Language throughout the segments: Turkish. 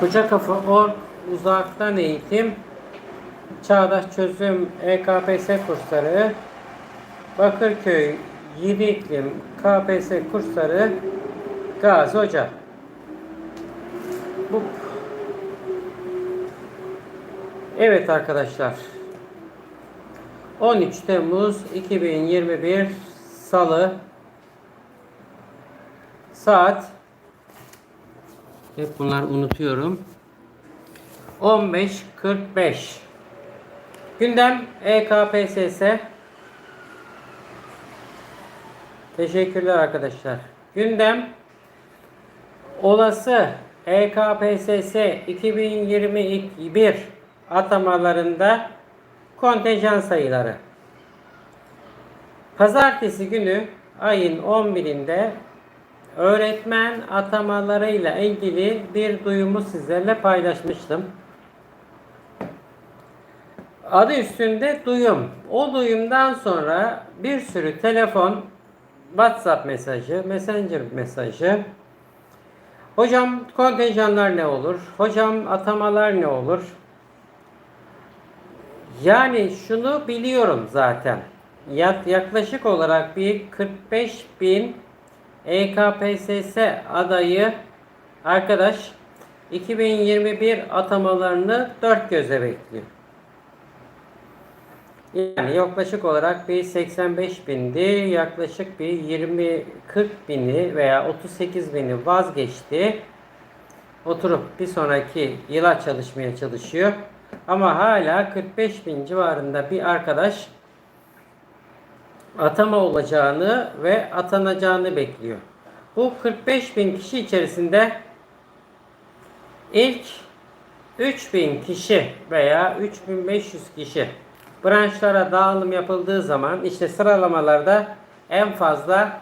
Koca Kafa Org Uzaktan Eğitim Çağdaş Çözüm EKPS kursları Bakırköy Yedi İklim KPS kursları Gazi Hoca. Bu Evet arkadaşlar. 13 Temmuz 2021 Salı Saat hep bunlar unutuyorum. 15.45 Gündem EKPSS Teşekkürler arkadaşlar. Gündem olası EKPSS 2021 atamalarında kontenjan sayıları. Pazartesi günü ayın 11'inde öğretmen atamalarıyla ilgili bir duyumu sizlerle paylaşmıştım. Adı üstünde duyum. O duyumdan sonra bir sürü telefon, WhatsApp mesajı, Messenger mesajı. Hocam kontenjanlar ne olur? Hocam atamalar ne olur? Yani şunu biliyorum zaten. Yak- Yaklaşık olarak bir 45 bin EKPSS adayı arkadaş 2021 atamalarını dört göze bekliyor. Yani yaklaşık olarak bir 85 bindi. Yaklaşık bir 20-40 bini veya 38 bini vazgeçti. Oturup bir sonraki yıla çalışmaya çalışıyor. Ama hala 45 bin civarında bir arkadaş atama olacağını ve atanacağını bekliyor. Bu 45 bin kişi içerisinde ilk 3000 kişi veya 3500 kişi branşlara dağılım yapıldığı zaman işte sıralamalarda en fazla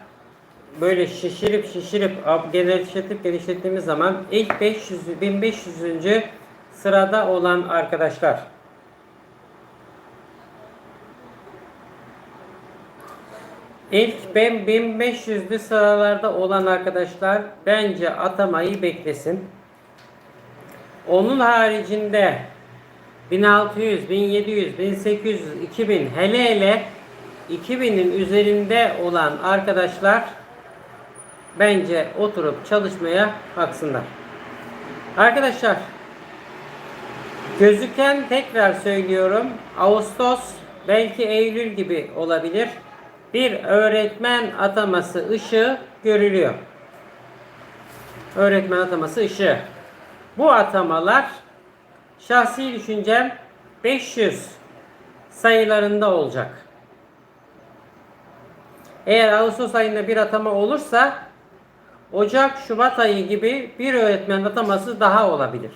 böyle şişirip şişirip genişletip genişlettiğimiz zaman ilk 500 1500. sırada olan arkadaşlar İlk ben 1500'lü sıralarda olan arkadaşlar bence atamayı beklesin. Onun haricinde 1600, 1700, 1800, 2000 hele hele 2000'in üzerinde olan arkadaşlar bence oturup çalışmaya baksınlar. Arkadaşlar gözüken tekrar söylüyorum Ağustos belki Eylül gibi olabilir. Bir öğretmen ataması ışığı görülüyor. Öğretmen ataması ışığı. Bu atamalar şahsi düşüncem 500 sayılarında olacak. Eğer Ağustos ayında bir atama olursa Ocak, Şubat ayı gibi bir öğretmen ataması daha olabilir.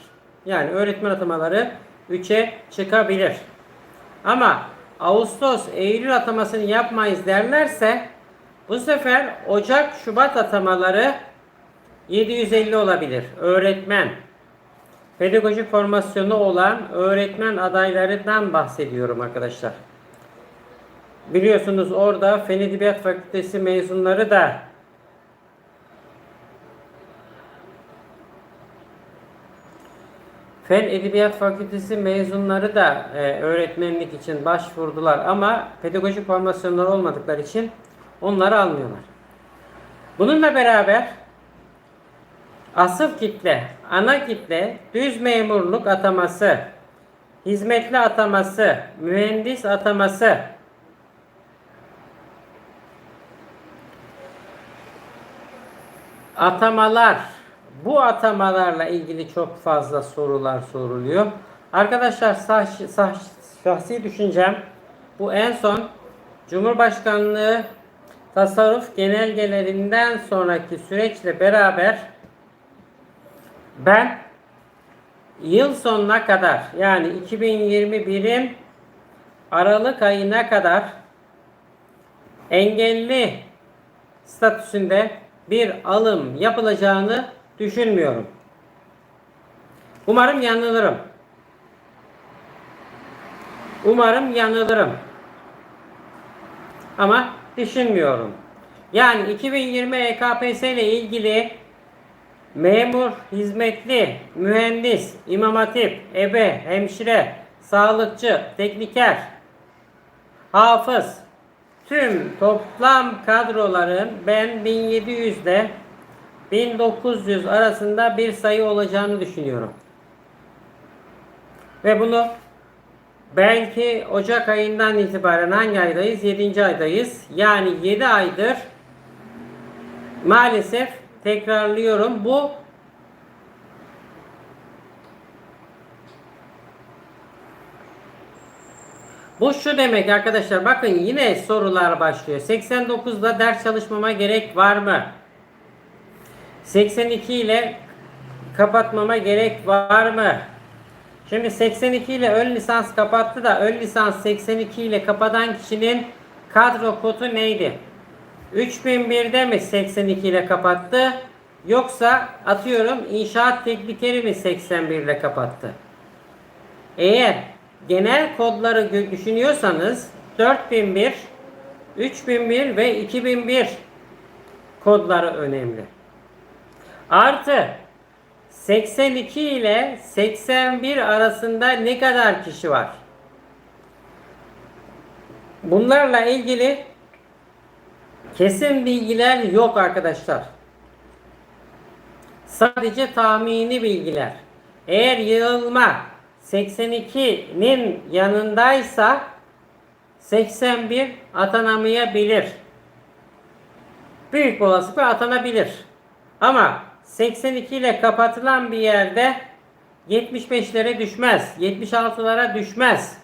Yani öğretmen atamaları 3'e çıkabilir. Ama Ağustos, Eylül atamasını yapmayız derlerse bu sefer Ocak, Şubat atamaları 750 olabilir. Öğretmen. Pedagojik formasyonu olan öğretmen adaylarından bahsediyorum arkadaşlar. Biliyorsunuz orada Fen Edebiyat Fakültesi mezunları da Fen Edebiyat Fakültesi mezunları da e, öğretmenlik için başvurdular ama pedagojik formasyonları olmadıkları için onları almıyorlar. Bununla beraber asıl kitle, ana kitle düz memurluk ataması, hizmetli ataması, mühendis ataması, atamalar, bu atamalarla ilgili çok fazla sorular soruluyor. Arkadaşlar sah, sah, şahsi düşüncem bu en son Cumhurbaşkanlığı tasarruf genelgelerinden sonraki süreçle beraber ben yıl sonuna kadar yani 2021'in Aralık ayına kadar engelli statüsünde bir alım yapılacağını düşünmüyorum. Umarım yanılırım. Umarım yanılırım. Ama düşünmüyorum. Yani 2020 EKPS ile ilgili memur, hizmetli, mühendis, imam hatip, ebe, hemşire, sağlıkçı, tekniker, hafız, tüm toplam kadroların ben 1700 ile 1900 arasında bir sayı olacağını düşünüyorum. Ve bunu belki Ocak ayından itibaren hangi aydayız? 7. aydayız. Yani 7 aydır maalesef tekrarlıyorum. Bu Bu şu demek arkadaşlar bakın yine sorular başlıyor. 89'da ders çalışmama gerek var mı? 82 ile kapatmama gerek var mı? Şimdi 82 ile ön lisans kapattı da ön lisans 82 ile kapatan kişinin kadro kodu neydi? 3001'de mi 82 ile kapattı? Yoksa atıyorum inşaat teknikeri mi 81 ile kapattı? Eğer genel kodları düşünüyorsanız 4001, 3001 ve 2001 kodları önemli. Artı 82 ile 81 arasında ne kadar kişi var? Bunlarla ilgili kesin bilgiler yok arkadaşlar. Sadece tahmini bilgiler. Eğer yığılma 82'nin yanındaysa 81 atanamayabilir. Büyük olasılıkla atanabilir. Ama 82 ile kapatılan bir yerde 75'lere düşmez. 76'lara düşmez.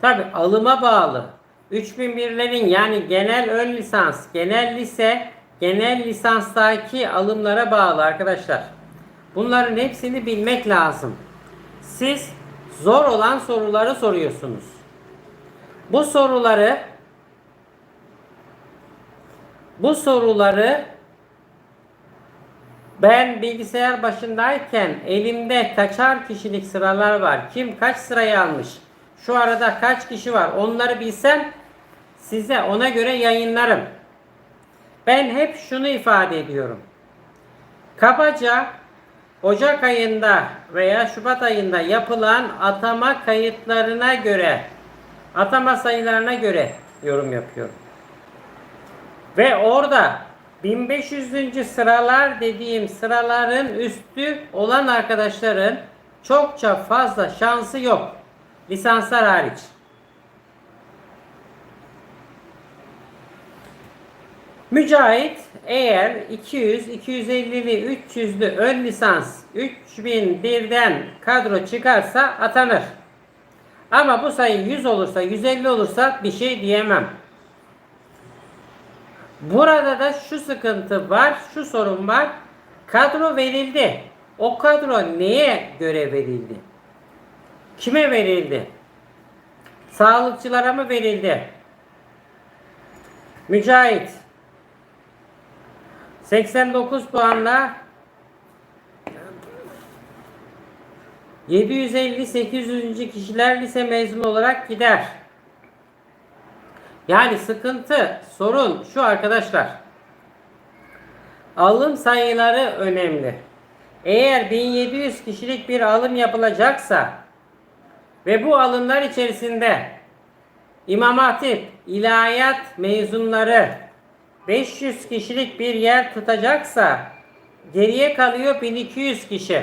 Tabi alıma bağlı. 3001'lerin yani genel ön lisans, genel lise, genel lisanstaki alımlara bağlı arkadaşlar. Bunların hepsini bilmek lazım. Siz zor olan soruları soruyorsunuz. Bu soruları bu soruları ben bilgisayar başındayken elimde kaçar kişilik sıralar var. Kim kaç sırayı almış? Şu arada kaç kişi var? Onları bilsem size ona göre yayınlarım. Ben hep şunu ifade ediyorum. Kabaca Ocak ayında veya Şubat ayında yapılan atama kayıtlarına göre, atama sayılarına göre yorum yapıyorum. Ve orada 1500. sıralar dediğim sıraların üstü olan arkadaşların çokça fazla şansı yok. Lisanslar hariç. Mücahit eğer 200, 250'li, 300'lü ön lisans 3001'den kadro çıkarsa atanır. Ama bu sayı 100 olursa, 150 olursa bir şey diyemem. Burada da şu sıkıntı var, şu sorun var. Kadro verildi. O kadro neye göre verildi? Kime verildi? Sağlıkçılara mı verildi? Mücahit 89 puanla 750-800. kişiler lise mezunu olarak gider. Yani sıkıntı, sorun şu arkadaşlar. Alım sayıları önemli. Eğer 1700 kişilik bir alım yapılacaksa ve bu alımlar içerisinde İmam Hatip, ilahiyat mezunları 500 kişilik bir yer tutacaksa geriye kalıyor 1200 kişi.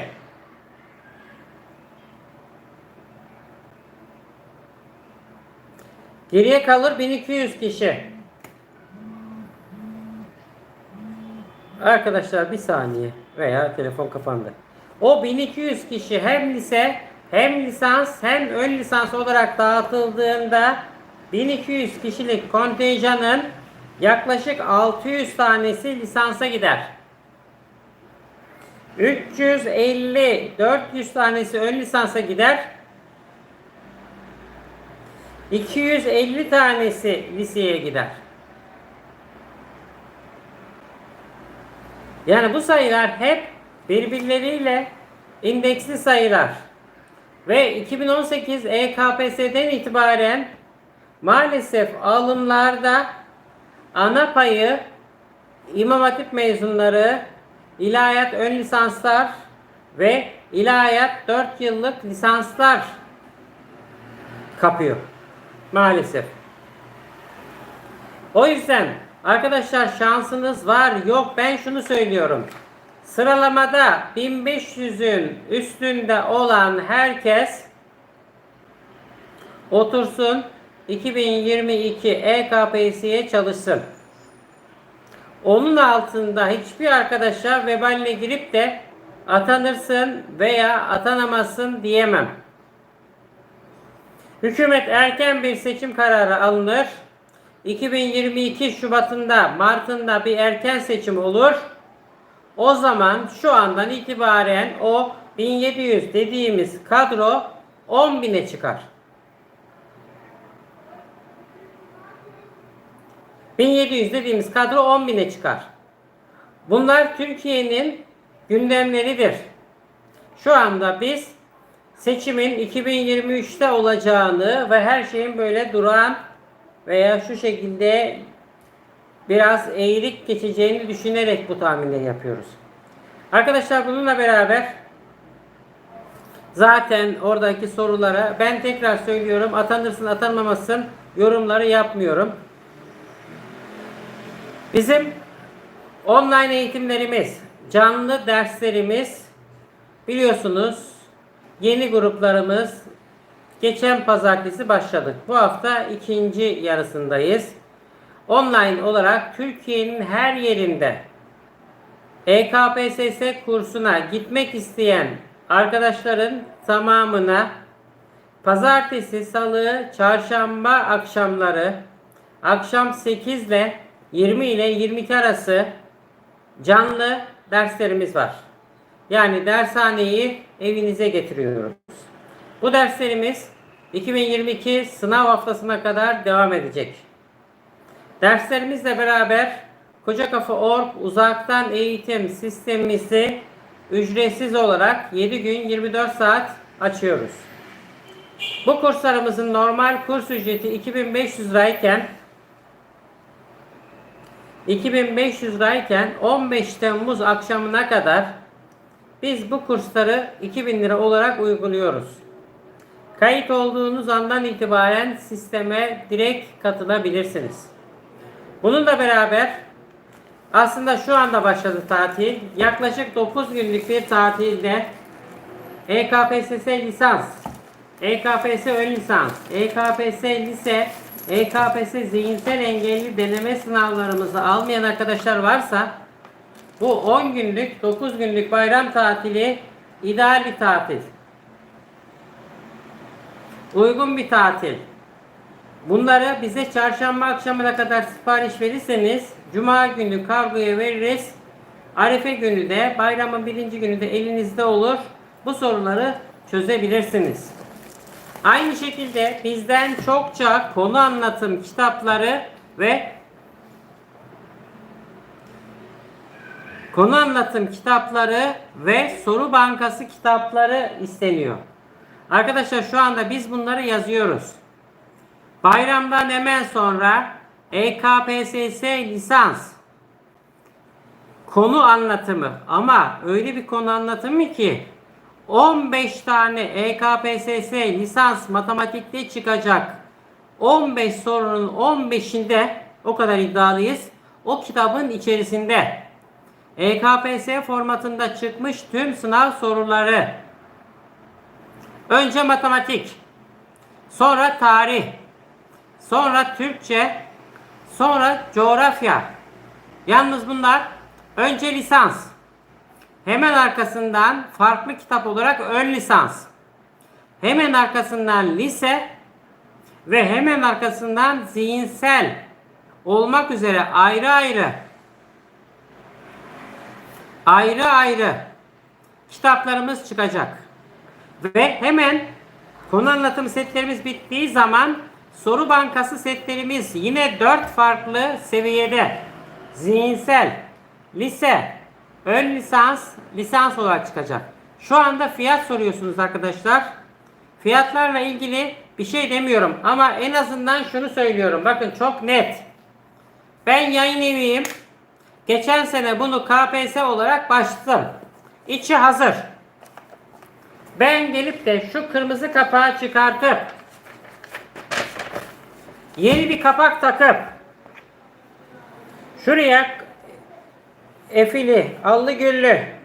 Geriye kalır 1200 kişi. Arkadaşlar bir saniye veya telefon kapandı. O 1200 kişi hem lise hem lisans hem ön lisans olarak dağıtıldığında 1200 kişilik kontenjanın yaklaşık 600 tanesi lisansa gider. 350-400 tanesi ön lisansa gider. 250 tanesi liseye gider. Yani bu sayılar hep birbirleriyle indeksli sayılar. Ve 2018 EKPS'den itibaren maalesef alımlarda ana payı İmam Hatip mezunları ilahiyat ön lisanslar ve ilahiyat 4 yıllık lisanslar kapıyor. Maalesef. O yüzden arkadaşlar şansınız var yok ben şunu söylüyorum. Sıralamada 1500'ün üstünde olan herkes otursun 2022 EKPS'ye çalışsın. Onun altında hiçbir arkadaşa vebaline girip de atanırsın veya atanamazsın diyemem. Hükümet erken bir seçim kararı alınır. 2022 Şubat'ında, Mart'ında bir erken seçim olur. O zaman şu andan itibaren o 1700 dediğimiz kadro 10.000'e çıkar. 1700 dediğimiz kadro 10.000'e çıkar. Bunlar Türkiye'nin gündemleridir. Şu anda biz seçimin 2023'te olacağını ve her şeyin böyle duran veya şu şekilde biraz eğilik geçeceğini düşünerek bu tahminleri yapıyoruz. Arkadaşlar bununla beraber zaten oradaki sorulara ben tekrar söylüyorum atanırsın atanmamasın yorumları yapmıyorum. Bizim online eğitimlerimiz, canlı derslerimiz biliyorsunuz yeni gruplarımız geçen pazartesi başladık. Bu hafta ikinci yarısındayız. Online olarak Türkiye'nin her yerinde EKPSS kursuna gitmek isteyen arkadaşların tamamına pazartesi, salı, çarşamba akşamları akşam 8 ile 20 ile 22 arası canlı derslerimiz var. Yani dershaneyi evinize getiriyoruz. Bu derslerimiz 2022 sınav haftasına kadar devam edecek. Derslerimizle beraber Koca Kafa Org uzaktan eğitim sistemimizi ücretsiz olarak 7 gün 24 saat açıyoruz. Bu kurslarımızın normal kurs ücreti 2500 lirayken 2500 lirayken 15 Temmuz akşamına kadar biz bu kursları 2000 lira olarak uyguluyoruz. Kayıt olduğunuz andan itibaren sisteme direkt katılabilirsiniz. Bununla beraber aslında şu anda başladı tatil. Yaklaşık 9 günlük bir tatilde EKPSS lisans, EKPS ön lisans, EKPS lise, EKPS zihinsel engelli deneme sınavlarımızı almayan arkadaşlar varsa bu 10 günlük 9 günlük bayram tatili ideal bir tatil. Uygun bir tatil. Bunları bize çarşamba akşamına kadar sipariş verirseniz cuma günü kargoya veririz. Arife günü de bayramın birinci günü de elinizde olur. Bu soruları çözebilirsiniz. Aynı şekilde bizden çokça konu anlatım kitapları ve konu anlatım kitapları ve soru bankası kitapları isteniyor. Arkadaşlar şu anda biz bunları yazıyoruz. Bayramdan hemen sonra EKPSS lisans konu anlatımı ama öyle bir konu anlatımı ki 15 tane EKPSS lisans matematikte çıkacak 15 sorunun 15'inde o kadar iddialıyız. O kitabın içerisinde EKPS formatında çıkmış tüm sınav soruları önce matematik sonra tarih sonra Türkçe sonra coğrafya yalnız bunlar önce lisans Hemen arkasından farklı kitap olarak ön lisans. Hemen arkasından lise ve hemen arkasından zihinsel olmak üzere ayrı ayrı ayrı ayrı kitaplarımız çıkacak. Ve hemen konu anlatım setlerimiz bittiği zaman soru bankası setlerimiz yine 4 farklı seviyede zihinsel, lise, ön lisans, lisans olarak çıkacak. Şu anda fiyat soruyorsunuz arkadaşlar. Fiyatlarla ilgili bir şey demiyorum ama en azından şunu söylüyorum. Bakın çok net. Ben yayın eviyim. Geçen sene bunu KPSS olarak başladım. İçi hazır. Ben gelip de şu kırmızı kapağı çıkartıp yeni bir kapak takıp şuraya efili, allı güllü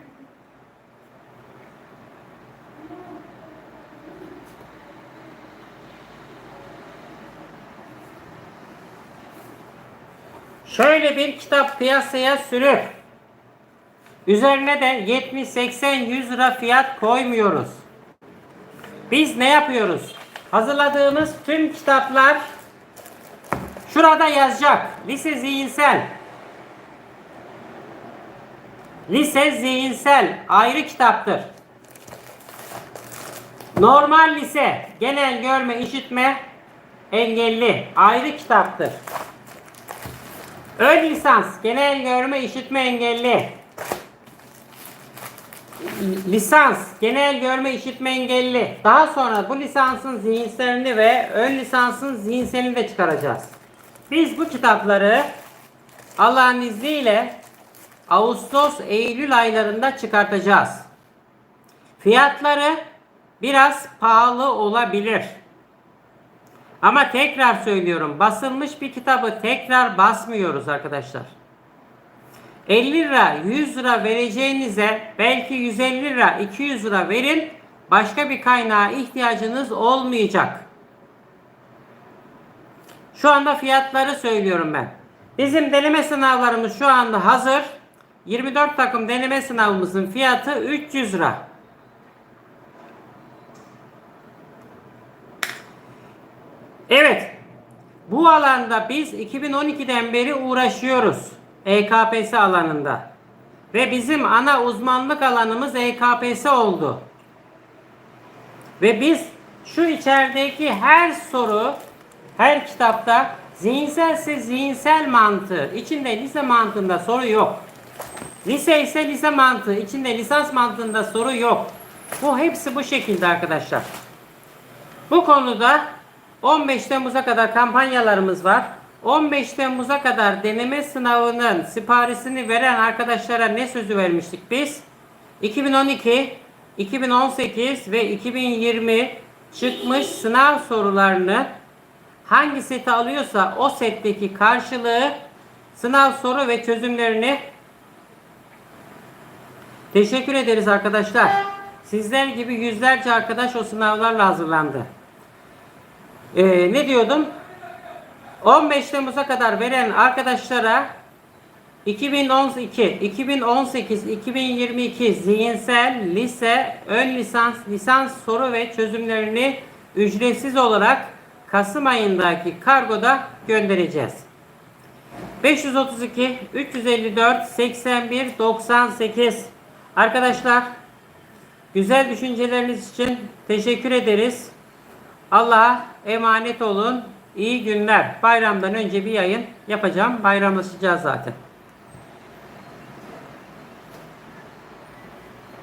şöyle bir kitap piyasaya sürüp üzerine de 70, 80, 100 lira fiyat koymuyoruz. Biz ne yapıyoruz? Hazırladığımız tüm kitaplar şurada yazacak. Lise zihinsel. Lise zihinsel ayrı kitaptır. Normal lise genel görme işitme engelli ayrı kitaptır. Ön lisans genel görme işitme engelli. Lisans genel görme işitme engelli. Daha sonra bu lisansın zihinselini ve ön lisansın zihinselini de çıkaracağız. Biz bu kitapları Allah'ın izniyle Ağustos Eylül aylarında çıkartacağız. Fiyatları biraz pahalı olabilir. Ama tekrar söylüyorum basılmış bir kitabı tekrar basmıyoruz arkadaşlar. 50 lira 100 lira vereceğinize belki 150 lira 200 lira verin başka bir kaynağa ihtiyacınız olmayacak. Şu anda fiyatları söylüyorum ben. Bizim deneme sınavlarımız şu anda hazır. 24 takım deneme sınavımızın fiyatı 300 lira. Evet. Bu alanda biz 2012'den beri uğraşıyoruz. EKPS alanında. Ve bizim ana uzmanlık alanımız EKPS oldu. Ve biz şu içerideki her soru, her kitapta zihinselse zihinsel mantığı, içinde lise mantığında soru yok. Lise ise lise mantığı, içinde lisans mantığında soru yok. Bu hepsi bu şekilde arkadaşlar. Bu konuda 15 Temmuz'a kadar kampanyalarımız var. 15 Temmuz'a kadar deneme sınavının siparişini veren arkadaşlara ne sözü vermiştik biz? 2012, 2018 ve 2020 çıkmış sınav sorularını hangi seti alıyorsa o setteki karşılığı sınav soru ve çözümlerini teşekkür ederiz arkadaşlar. Sizler gibi yüzlerce arkadaş o sınavlarla hazırlandı. Ee, ne diyordum? 15 Temmuz'a kadar veren arkadaşlara 2012, 2018, 2022 zihinsel, lise, ön lisans, lisans soru ve çözümlerini ücretsiz olarak Kasım ayındaki kargoda göndereceğiz. 532 354 81 98 Arkadaşlar güzel düşünceleriniz için teşekkür ederiz. Allah'a emanet olun. İyi günler. Bayramdan önce bir yayın yapacağım. Bayramlaşacağız zaten.